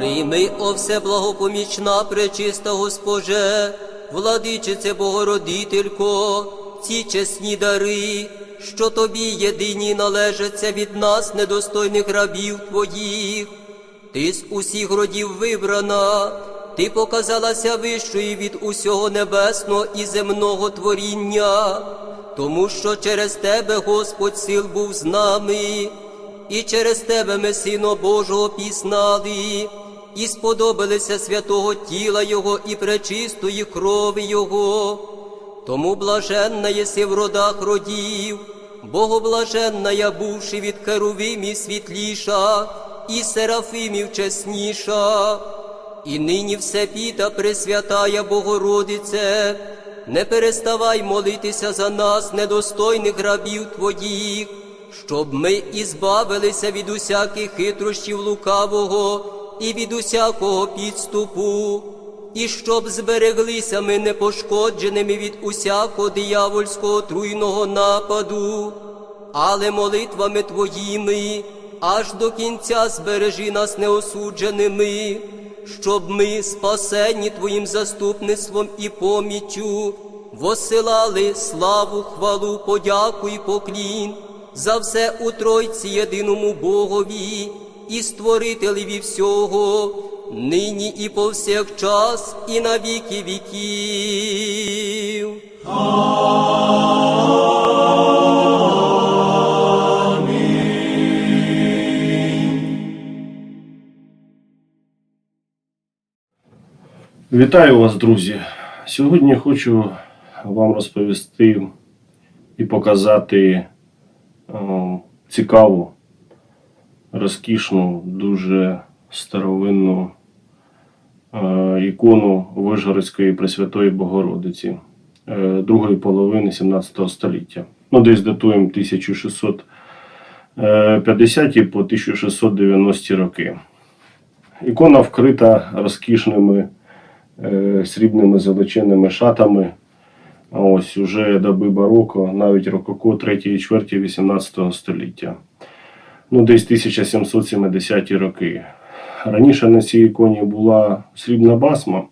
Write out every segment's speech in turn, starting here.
Прийми, о все благопомічна, пречиста Госпоже, владичице Богородителько, ці чесні дари, що тобі єдині належаться від нас, недостойних рабів твоїх. Ти з усіх родів вибрана, ти показалася вищою від усього небесного і земного творіння, тому що через тебе Господь сил був з нами, і через тебе ми Сина Божого пізнали, і сподобалися святого тіла Його і пречистої крови Його. Тому блаженна єси в родах родів, Богоблаженна я бувши від керувимів світліша, і серафимів чесніша, і нині все піта Пресвятая Богородице, не переставай молитися за нас, недостойних рабів Твоїх, щоб ми ізбавилися від усяких хитрощів лукавого і від усякого підступу, і щоб збереглися ми непошкодженими від усякого диявольського труйного нападу, але молитвами Твоїми аж до кінця збережи нас неосудженими, щоб ми, спасені Твоїм заступництвом і поміччю, восилали славу, хвалу, подяку і поклін за все у Тройці єдиному Богові і створителеві всього, нині і повсякчас, і на віки віків. Вітаю вас, друзі! Сьогодні хочу вам розповісти і показати е, цікаву, розкішну, дуже старовинну е, ікону Вишгородської Пресвятої Богородиці е, другої половини 17 століття. Ну, десь датуємо 1650 по 1690 роки. Ікона вкрита розкішними е, срібними золоченими шатами. Ось уже доби бароко, навіть рококо 3 чверті 18 століття. Ну, десь 1770 роки. Раніше на цій іконі була срібна басма,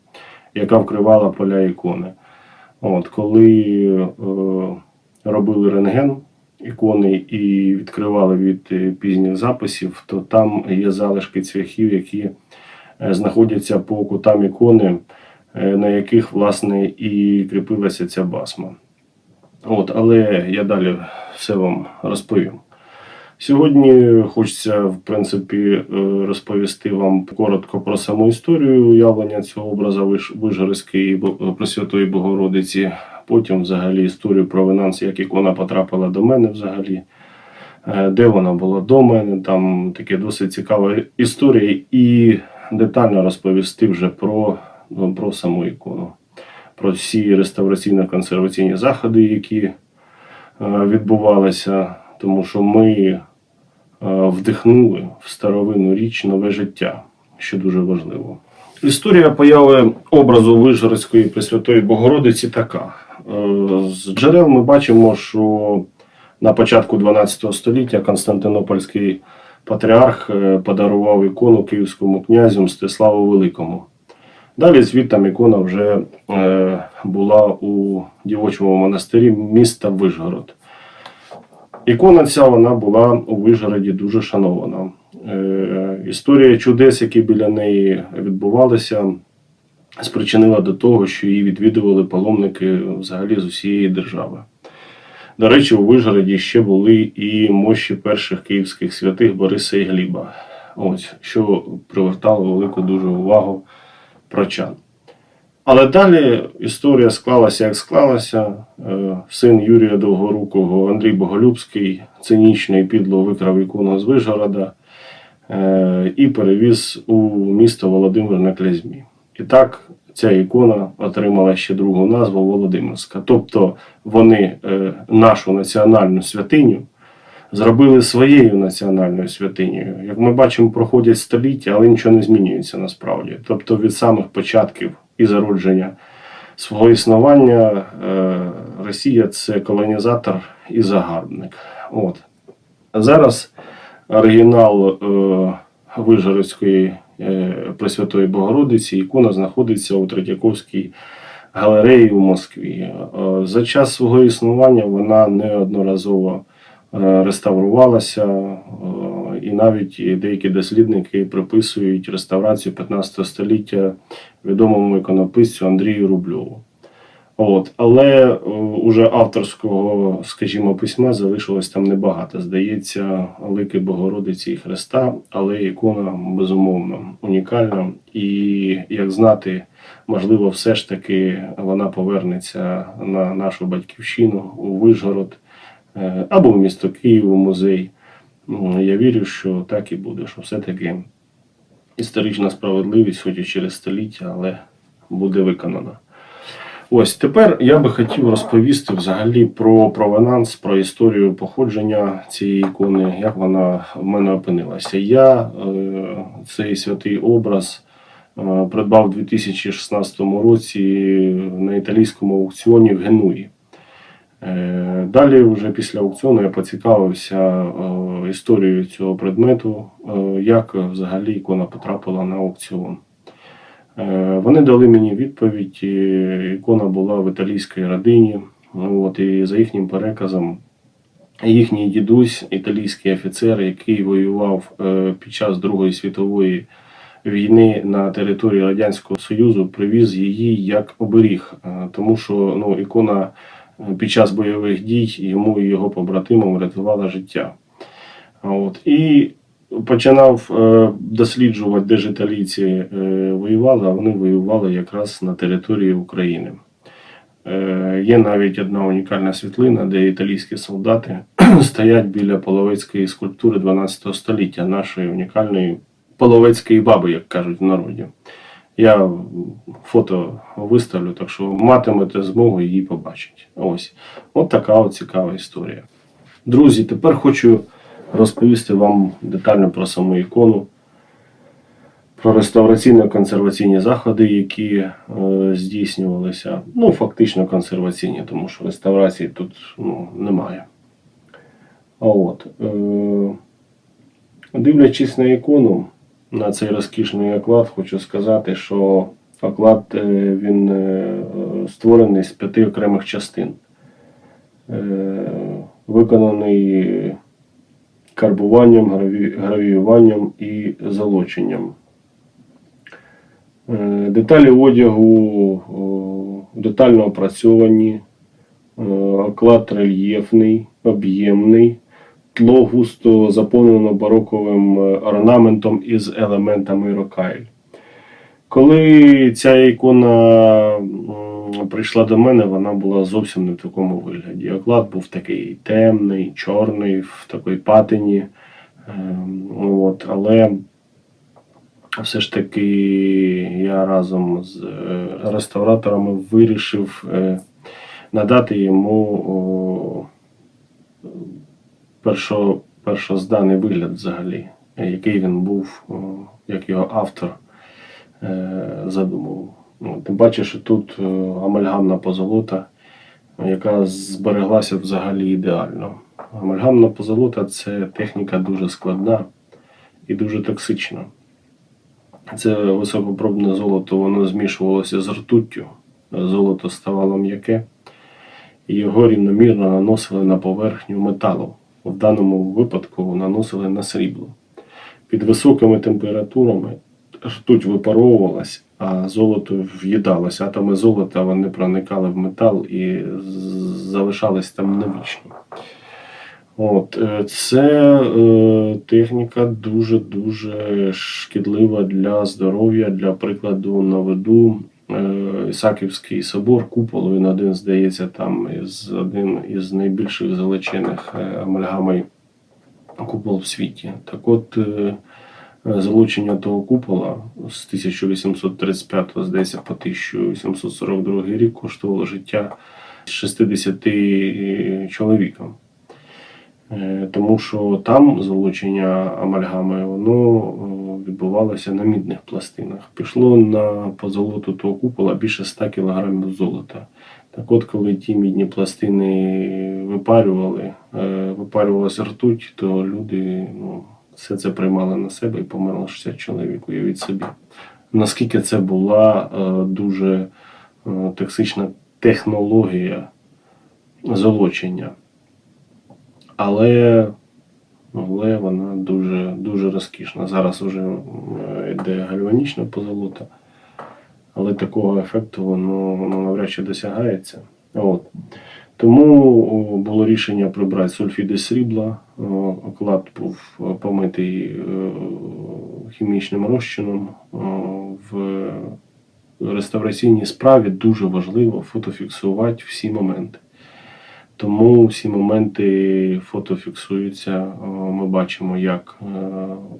яка вкривала поля ікони. От, коли е, робили рентген ікони і відкривали від е, пізніх записів, то там є залишки цвяхів, які е, знаходяться по кутам ікони, е, на яких власне і кріпилася ця басма. От, але я далі все вам розповім. Сьогодні хочеться, в принципі, е, розповісти вам коротко про саму історію уявлення цього образа Виш- Вишгородської Бо- Пресвятої Богородиці. Потім, взагалі, історію про Винанс, як ікона потрапила до мене взагалі, е, де вона була до мене. Там таке досить цікава історія, і детально розповісти вже про, ну, про саму ікону, про всі реставраційно-консерваційні заходи, які е, відбувалися, тому що ми е, вдихнули в старовинну річ нове життя, що дуже важливо. Історія появи образу Вижгородської Пресвятої Богородиці така. Е, З джерел ми бачимо, що на початку 12 століття Константинопольський патріарх е, подарував ікону київському князю Мстиславу Великому. Далі звідтам ікона вже була у дівочому монастирі міста Вишгород. Ікона ця вона була у Вишгороді дуже шанована. Е, історія чудес, які біля неї відбувалися, спричинила до того, що її відвідували паломники взагалі з усієї держави. До речі, у Вишгороді ще були і мощі перших київських святих Бориса і Гліба, ось, що привертало велику дуже увагу прочан. Але далі історія склалася, як склалася. Е, Син Юрія Довгорукого Андрій Боголюбський цинічно і підло викрав ікону з Вишгорода е, і перевіз у місто Володимир на Клязьмі. І так ця ікона отримала ще другу назву Володимирська. Тобто вони е, нашу національну святиню зробили своєю національною святинею. Як ми бачимо, проходять століття, але нічого не змінюється насправді. Тобто від самих початків і зародження свого існування е, Росія це колонізатор і загарбник. От. Зараз оригінал е, Вижгородської е, Пресвятої Богородиці. Ікона знаходиться у Третьяковській галереї у Москві. За час свого існування вона неодноразово реставрувалася, і навіть деякі дослідники приписують реставрацію 15 століття відомому іконописцю Андрію Рубльову. От, але е, уже авторського, скажімо, письма залишилось там небагато. Здається, лики Богородиці і Христа, але ікона безумовно унікальна. І як знати, можливо, все ж таки вона повернеться на нашу батьківщину у Вишгород е, або в місто Київ, у музей. Ну, Я вірю, що так і буде, що все-таки історична справедливість, хоч і через століття, але буде виконана. Ось тепер я би хотів розповісти взагалі про провенанс, про історію походження цієї ікони, як вона в мене опинилася. Я е, цей святий образ е, придбав у 2016 році на італійському аукціоні в Генуї. Е, Далі, вже після аукціону, я поцікавився е, історією цього предмету, е, як взагалі ікона потрапила на аукціон. Вони дали мені відповідь. Ікона була в італійській родині. От, і за їхнім переказом, їхній дідусь, італійський офіцер, який воював під час Другої світової війни на території Радянського Союзу, привіз її як оберіг, тому що ну, ікона під час бойових дій йому і його побратимам врятувала життя. От. І починав е, досліджувати, де ж італійці е, воювали, а вони воювали якраз на території України. Е, є навіть одна унікальна світлина, де італійські солдати стоять біля половецької скульптури 12 століття, нашої унікальної половецької баби, як кажуть в народі. Я фото виставлю, так що матимете змогу її побачити. Ось. От така от цікава історія. Друзі, тепер хочу розповісти вам детально про саму ікону, про реставраційно-консерваційні заходи, які е, здійснювалися. Ну, фактично консерваційні, тому що реставрації тут ну, немає. А от, е, дивлячись на ікону, на цей розкішний оклад, хочу сказати, що оклад е, він е, створений з п'яти окремих частин. Е, виконаний карбуванням, гравіюванням і залоченням. Деталі одягу детально опрацьовані, оклад рельєфний, об'ємний, тло густо заповнено бароковим е, орнаментом із елементами рокайль. Коли ця ікона прийшла до мене, вона була зовсім не в такому вигляді. Оклад був такий темний, чорний, в такій патині. Ем, От, але все ж таки я разом з е, реставраторами вирішив е, надати йому першо, першозданий вигляд взагалі, який він був, як його автор е, задумував. Ну, Тим паче, що тут е, амальгамна позолота, яка збереглася взагалі ідеально. Амальгамна позолота це техніка дуже складна і дуже токсична. Це високопробне золото, воно змішувалося з ртуттю. Золото ставало м'яке, і його рівномірно наносили на поверхню металу. В даному випадку наносили на срібло. Під високими температурами ртуть випаровувалась, а золото в'їдалось. Атоми золота вони проникали в метал і залишались там навічно. От, е, це е, техніка дуже-дуже шкідлива для здоров'я. Для прикладу, наведу е, Ісаківський собор, купол, він один, здається, там із один із найбільших залучених е, купол в світі. Так от, е, е, залучення того купола з 1835, здається, по 1842 рік коштувало життя 60 чоловікам. Е, Тому що там залучення амальгами воно е, відбувалося на мідних пластинах. Пішло на позолоту того купола більше 100 кг золота. Так от, коли ті мідні пластини випарювали, е, випарювалася ртуть, то люди, ну, все це приймали на себе і померло 60 чоловік, уявіть собі. Наскільки це була дуже токсична технологія золочення. Але, але вона дуже, дуже розкішна. Зараз вже йде гальванічна позолота, але такого ефекту воно, воно навряд чи досягається. От. Тому було рішення прибрати сульфіди срібла. Оклад був помитий е, хімічним розчином. В реставраційній справі дуже важливо фотофіксувати всі моменти. Тому всі моменти фото фіксуються. Ми бачимо, як е,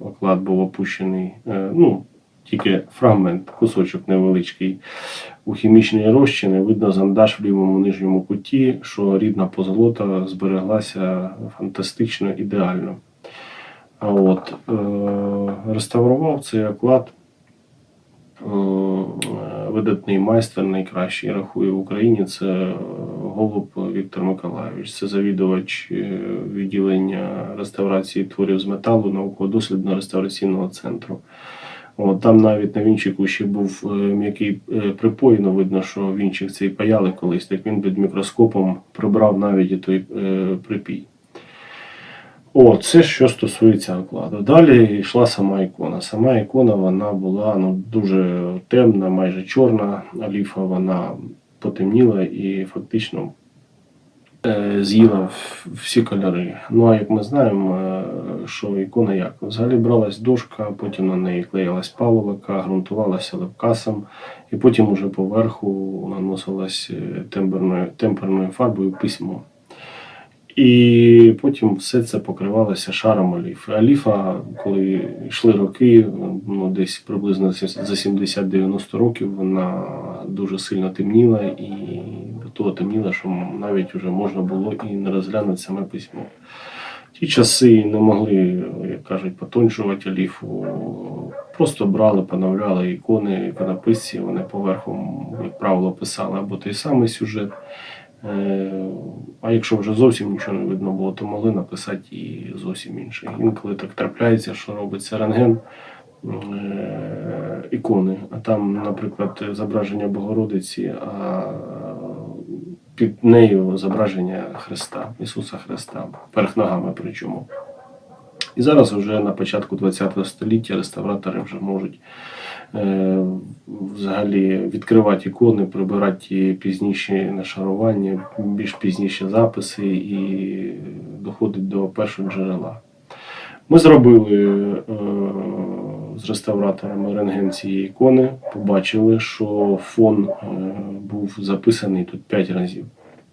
оклад був опущений. е, Ну, тільки фрагмент, кусочок невеличкий у хімічній розчини. Видно зандаж в лівому нижньому куті, що рідна позолота збереглася фантастично ідеально. А от е, реставрував цей оклад е, видатний майстер, найкращий рахує в Україні. Це е, Голуб Віктор Миколайович. Це завідувач е, відділення реставрації творів з металу науково-дослідно-реставраційного центру. От, там навіть на вінчику ще був е, м'який е, припой, ну видно, що вінчик цей паяли колись, так він під мікроскопом прибрав навіть і той припій. О, це що стосується окладу. Далі йшла сама ікона. Сама ікона вона була ну, дуже темна, майже чорна. Аліфа вона потемніла і фактично е, з'їла всі кольори. Ну а як ми знаємо, е, що ікона як? Взагалі бралась дошка, потім на неї клеїлась паволока, ґрунтувалася лепкасом, і потім уже поверху наносилась е, темперною, темперною фарбою письмо. І потім все це покривалося шаром оліфи. Оліфа, коли йшли роки, ну десь приблизно за 70-90 років, вона дуже сильно темніла і до того темніла, що навіть вже можна було і не розглянути саме письмо. Ті часи не могли, як кажуть, потончувати оліфу. Просто брали, поновляли ікони, іконописці, вони поверхом, як правило, писали або той самий сюжет. Е, А якщо вже зовсім нічого не видно було, то могли написати і зовсім інше. Інколи так трапляється, що робиться рентген е, ікони, а там, наприклад, зображення Богородиці, а під нею зображення Христа, Ісуса Христа, перед ногами причому. І зараз вже на початку ХХ століття реставратори вже можуть е, взагалі відкривати ікони, прибирати пізніші нашарування, більш пізніші записи і доходить до першого джерела. Ми зробили е, з реставраторами рентген цієї ікони, побачили, що фон е, був записаний тут 5 разів,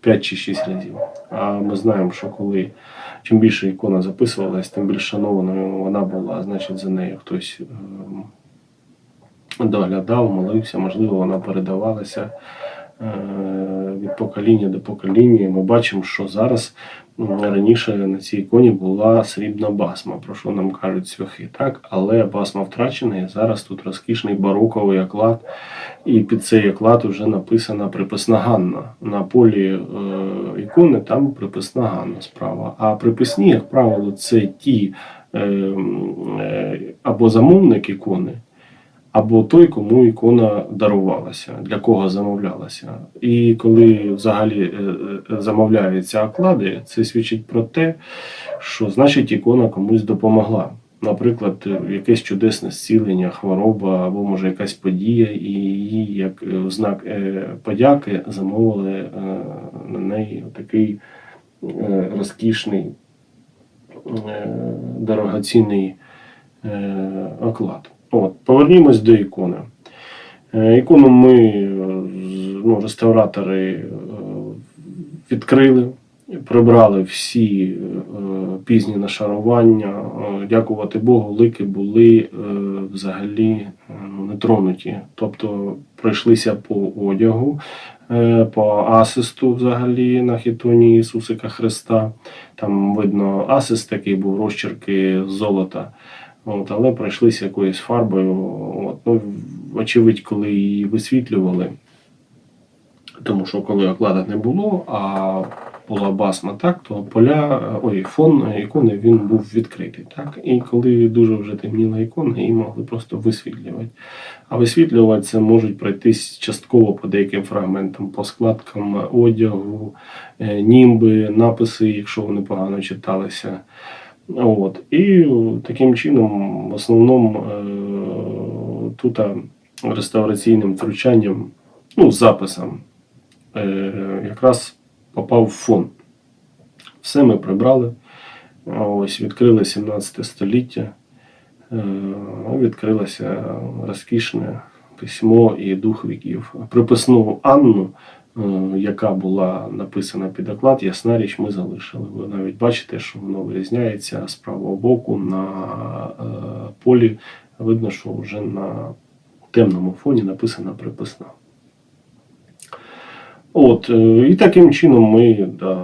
5 чи 6 разів. А ми знаємо, що коли чим більше ікона записувалась, тим більш шанованою вона була, значить за нею хтось ем, доглядав, молився, можливо, вона передавалася від покоління до покоління. Ми бачимо, що зараз раніше на цій іконі була срібна басма, про що нам кажуть свяхи, так? Але басма втрачена, і зараз тут розкішний бароковий оклад. І під цей оклад вже написана приписна Ганна. На полі е, ікони там приписна Ганна справа. А приписні, як правило, це ті е, е, або замовник ікони, або той, кому ікона дарувалася, для кого замовлялася. І коли взагалі е, е, замовляються оклади, це свідчить про те, що значить ікона комусь допомогла. Наприклад, якесь чудесне зцілення, хвороба або може якась подія, і її як е, знак подяки замовили на неї такий розкішний, дорогоцінний оклад. От, повернімось до ікони. Е, Ікону ми, е, ну, реставратори е, відкрили, прибрали всі пізні нашарування. Дякувати Богу, лики були взагалі ну, не тронуті. Тобто пройшлися по одягу, по асисту взагалі на хітоні Ісусика Христа. Там видно асист такий був, розчерки золота. От, але пройшлися якоюсь фарбою. От, ну, вочевидь, коли її висвітлювали, тому що коли оклада не було, а була басма, так, то поля, ой, фон ікони він був відкритий. Так? І коли дуже вже темніла ікона, її могли просто висвітлювати. А висвітлювати це можуть пройтись частково по деяким фрагментам, по складкам одягу, е, німби, написи, якщо вони погано читалися. От. І таким чином, в основному, е, тут реставраційним втручанням, ну, записом, е, якраз попав в фон. Все ми прибрали. Ось відкрили 17 століття, е, відкрилося розкішне письмо і дух віків. Приписну Анну, яка була написана під оклад, ясна річ, ми залишили. Ви навіть бачите, що воно вирізняється з правого боку на е, полі. Видно, що вже на темному фоні написана приписна. От, е, і таким чином ми да,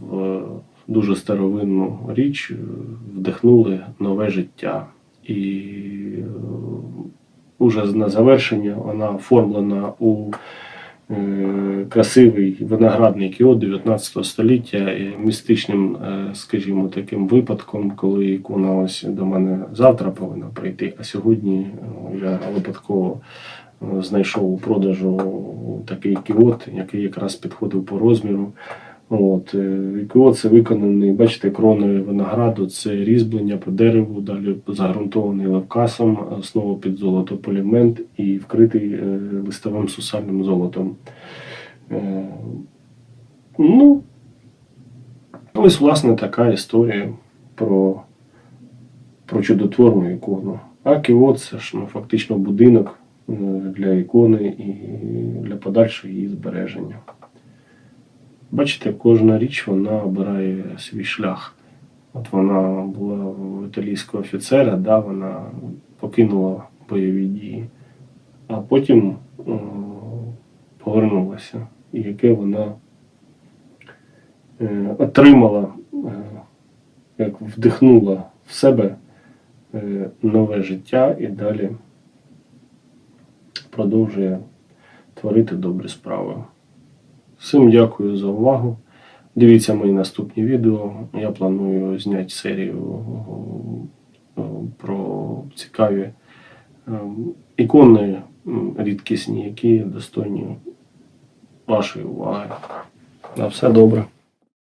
в дуже старовинну річ е, вдихнули нове життя. І е, уже на завершення вона оформлена у е, красивий виноградний кіот 19 століття містичним, е, скажімо, таким випадком, коли ікона ось до мене завтра повинна прийти, а сьогодні е, я випадково е, знайшов у продажу такий кіот, який якраз підходив по розміру. От, е, це виконаний, бачите, кроною винограду, це різьблення по дереву, далі загрунтований левкасом, основа під золотополімент і вкритий е, листовим сусальним золотом. Е, ну, ось, власне, така історія про, про чудотворну ікону. А кіот це ж ну, фактично будинок для ікони і для подальшого її збереження. Бачите, кожна річ вона обирає свій шлях. От вона була у італійського офіцера, да, вона покинула бойові дії, а потім е, повернулася. І яке вона е, отримала, е, як вдихнула в себе е, нове життя і далі продовжує творити добрі справи. Всім дякую за увагу. Дивіться мої наступні відео. Я планую зняти серію е, про цікаві е, ікони рідкісні, які достойні вашої уваги. На все добре.